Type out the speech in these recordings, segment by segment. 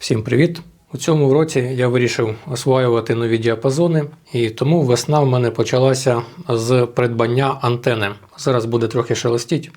Всім привіт! У цьому році я вирішив освоювати нові діапазони, і тому весна в мене почалася з придбання антени. Зараз буде трохи шелестіть.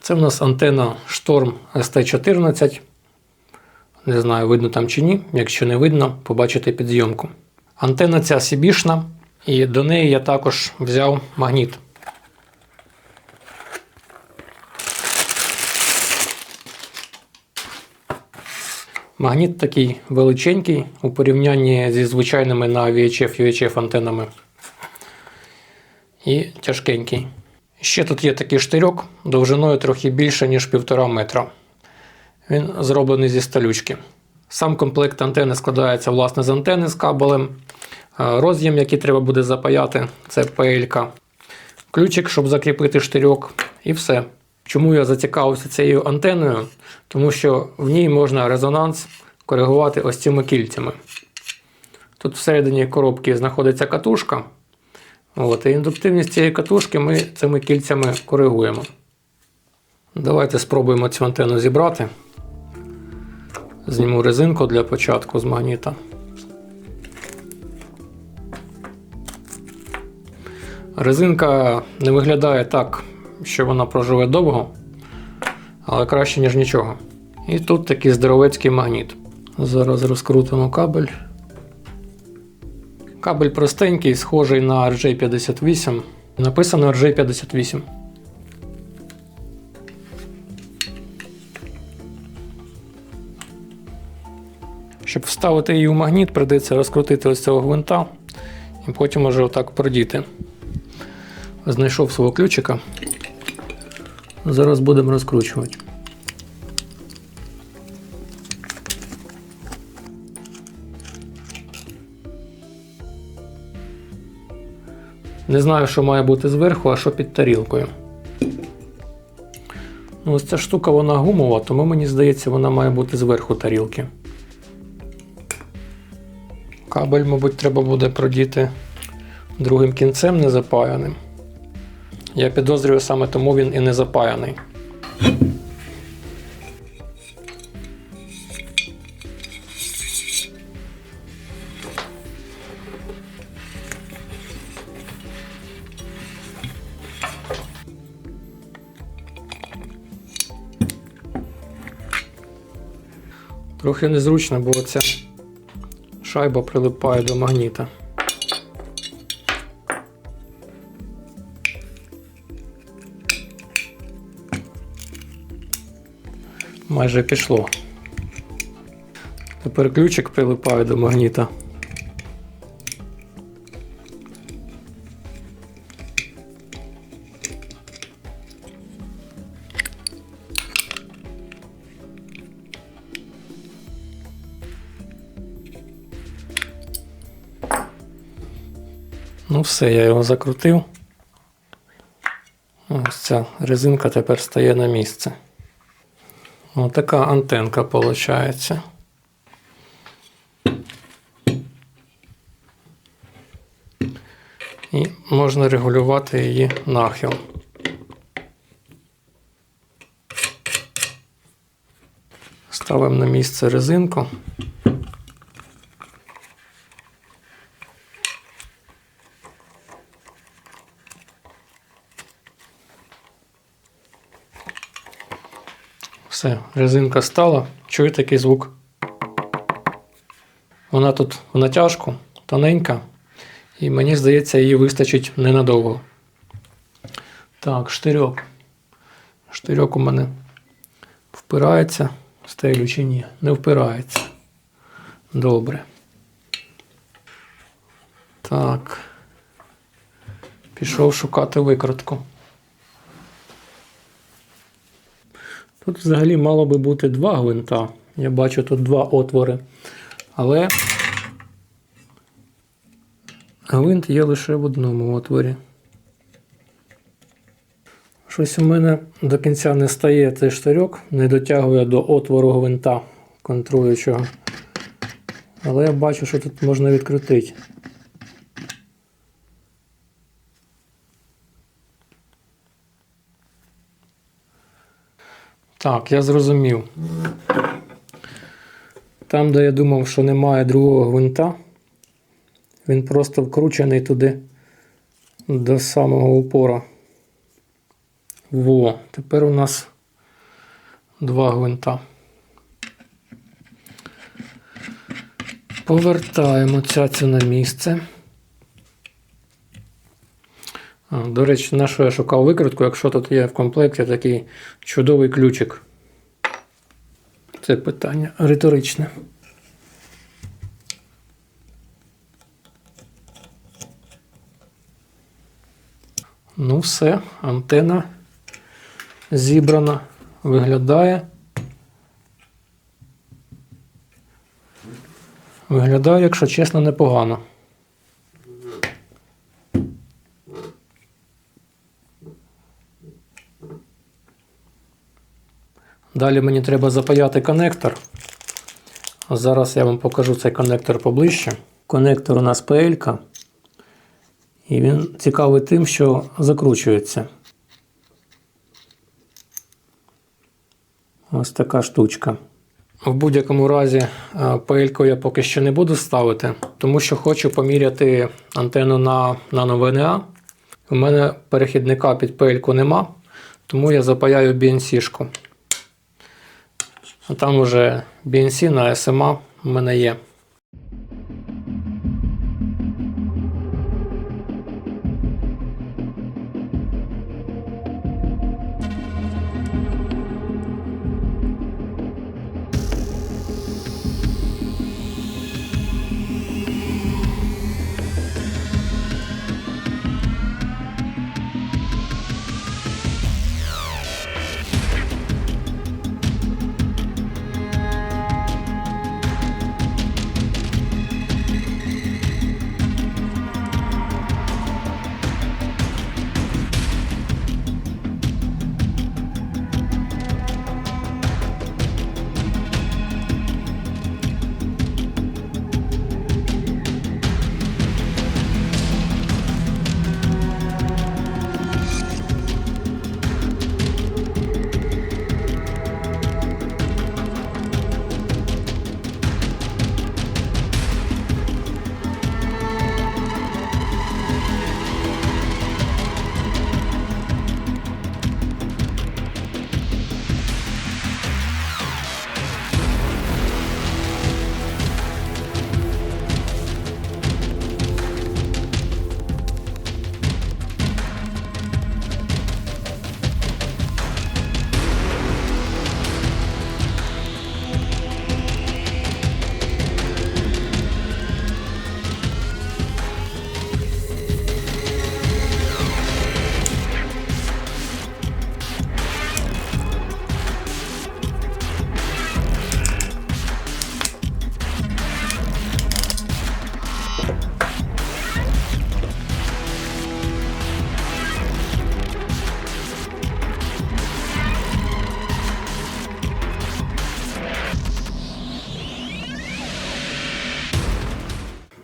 Це в нас антена Storm ST14. Не знаю, видно там чи ні. Якщо не видно, побачите підзйомку. Антена ця сібішна, і до неї я також взяв магніт. Магніт такий величенький у порівнянні зі звичайними на VHF UHF антенами. І тяжкенький. Ще тут є такий штирьок довжиною трохи більше, ніж 1,5 метра. Він зроблений зі сталючки. Сам комплект антени складається власне з антени з кабелем. Е, Роз'єм, який треба буде запаяти, це PL. Ключик, щоб закріпити штирьок, і все. Чому я зацікавився цією антеною? Тому що в ній можна резонанс коригувати ось цими кільцями. Тут всередині коробки знаходиться катушка. От, і індуктивність цієї катушки ми цими кільцями коригуємо. Давайте спробуємо цю антенну зібрати. Зніму резинку для початку з магніта. Резинка не виглядає так, що вона проживе довго, але краще, ніж нічого. І тут такий здоровецький магніт. Зараз розкрутимо кабель. Кабель простенький, схожий на RJ58. Написано RJ58. Щоб вставити її в магніт, прийдеться розкрутити ось цього гвинта і потім уже отак продіти. Знайшов свого ключика. Зараз будемо розкручувати. Не знаю, що має бути зверху, а що під тарілкою. Ну, ось ця штука вона гумова, тому мені здається, вона має бути зверху тарілки. Кабель, мабуть, треба буде продіти другим кінцем не запаяним. Я підозрюю саме тому він і не запаяний. Трохи незручно, бо ця шайба прилипає до магніта. Майже пішло. Тепер ключик прилипає до магніта. Ну все, я його закрутив. Ось ця резинка тепер стає на місце. Ось така антенка виходить. І можна регулювати її нахил. Ставимо на місце резинку. Все, резинка стала. Чую такий звук. Вона тут в натяжку, тоненька, і мені здається, її вистачить ненадовго. Так, штирьок. Штирьок у мене впирається, стелю чи ні? Не впирається. Добре. Так. Пішов шукати викрутку. Тут взагалі мало би бути два гвинта. Я бачу тут два отвори. Але гвинт є лише в одному отворі. Щось у мене до кінця не стає цей штирьок, не дотягує до отвору гвинта контролюючого. Але я бачу, що тут можна відкрутити. Так, я зрозумів. Там, де я думав, що немає другого гвинта, він просто вкручений туди до самого упора. Во, тепер у нас два гвинта. Повертаємо цяцю на місце. А, До речі, на що я шукав викрутку, якщо тут є в комплекті такий чудовий ключик. Це питання риторичне. Ну, все, антена зібрана, виглядає. Виглядає, якщо чесно, непогано. Далі мені треба запаяти коннектор. Зараз я вам покажу цей коннектор поближче. Коннектор у нас PL. І він цікавий тим, що закручується. Ось така штучка. В будь-якому разі PL я поки що не буду ставити, тому що хочу поміряти антенну на нано-ВНА. У мене перехідника під PL нема, тому я запаяю BNC-шку. А там уже BNC на SMA в мене є.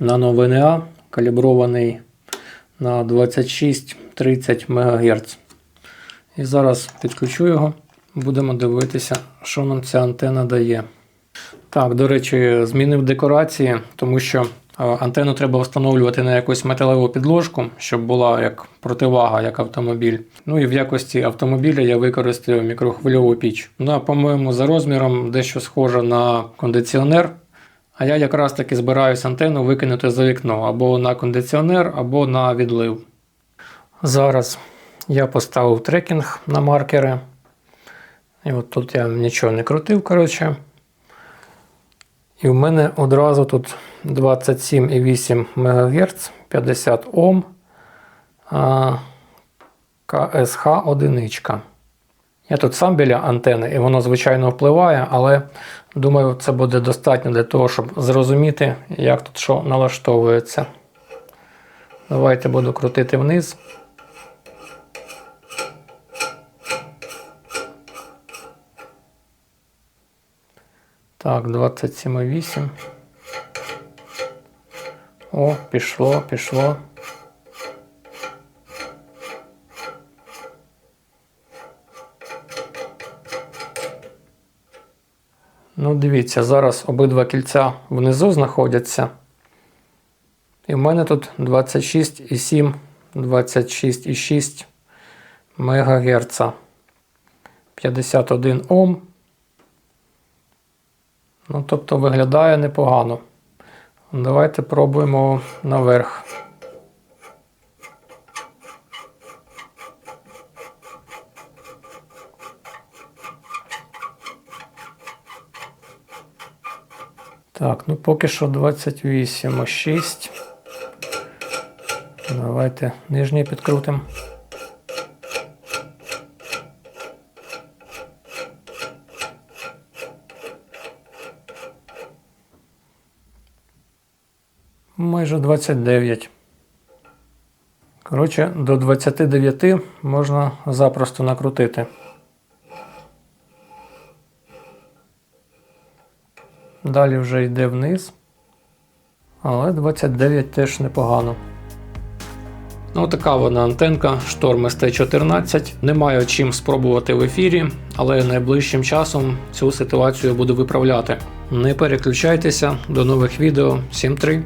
Nano VNA калібрований на 26-30 МГц. І зараз підключу його, будемо дивитися, що нам ця антена дає. Так, до речі, змінив декорації, тому що е, антенну треба встановлювати на якусь металеву підложку, щоб була як противага, як автомобіль. Ну і в якості автомобіля я використаю мікрохвильову піч. Вона, по-моєму, за розміром дещо схожа на кондиціонер. А я якраз таки збираюсь антенну викинути за вікно або на кондиціонер, або на відлив. Зараз я поставив трекінг на маркери. І от тут я нічого не крутив, коротше. І в мене одразу тут 27,8 МГц, 50 Ом, КСХ одиничка. Я тут сам біля антени, і воно, звичайно, впливає, але думаю, це буде достатньо для того, щоб зрозуміти, як тут що налаштовується. Давайте буду крутити вниз. Так, 27,8. О, пішло, пішло. Ну, дивіться, зараз обидва кільця внизу знаходяться. І в мене тут 26,7, 26,6 МГц. 51 Ом. Ну, тобто виглядає непогано. Давайте пробуємо наверх. Так, ну поки що 28,6. Давайте нижній підкрутимо. Майже 29. Коротше, до 29 можна запросто накрутити. Далі вже йде вниз. Але 29 теж непогано. Ну, така вона антенка Storm ST14. Немає чим спробувати в ефірі, але найближчим часом цю ситуацію буду виправляти. Не переключайтеся, до нових відео. Всім 3!